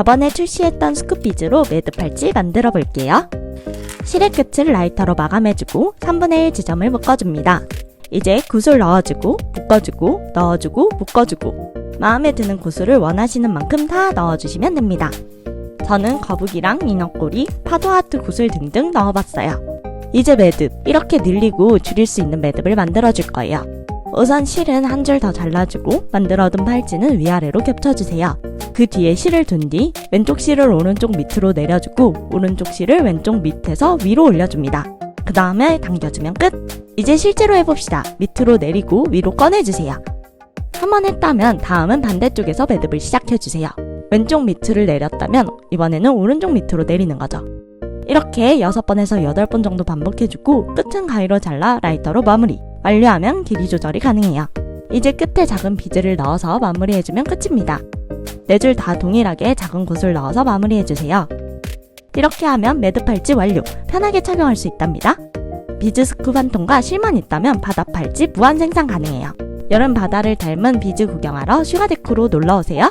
저번에 출시했던 스쿱 비즈로 매듭 팔찌 만들어 볼게요. 실의 끝을 라이터로 마감해주고 3분의 1 지점을 묶어줍니다. 이제 구슬 넣어주고 묶어주고 넣어주고 묶어주고 마음에 드는 구슬을 원하시는 만큼 다 넣어주시면 됩니다. 저는 거북이랑 인어꼬리, 파도하트 구슬 등등 넣어봤어요. 이제 매듭, 이렇게 늘리고 줄일 수 있는 매듭을 만들어줄 거예요. 우선 실은 한 줄 더 잘라주고 만들어둔 팔찌는 위아래로 겹쳐주세요. 그 뒤에 실을 둔 뒤 왼쪽 실을 오른쪽 밑으로 내려주고 오른쪽 실을 왼쪽 밑에서 위로 올려줍니다. 그 다음에 당겨주면 끝! 이제 실제로 해봅시다. 밑으로 내리고 위로 꺼내주세요. 한 번 했다면 다음은 반대쪽에서 매듭을 시작해주세요. 왼쪽 밑을 내렸다면 이번에는 오른쪽 밑으로 내리는 거죠. 이렇게 6번에서 8번 정도 반복해주고 끝은 가위로 잘라 라이터로 마무리. 완료하면 길이 조절이 가능해요. 이제 끝에 작은 비즈를 넣어서 마무리해주면 끝입니다. 네 줄 다 동일하게 작은 곳을 넣어서 마무리해주세요. 이렇게 하면 매듭 팔찌 완료. 편하게 착용할 수 있답니다. 비즈 스쿱 한 통과 실만 있다면 바다 팔찌 무한 생산 가능해요. 여름 바다를 닮은 비즈 구경하러 슈가데코로 놀러오세요.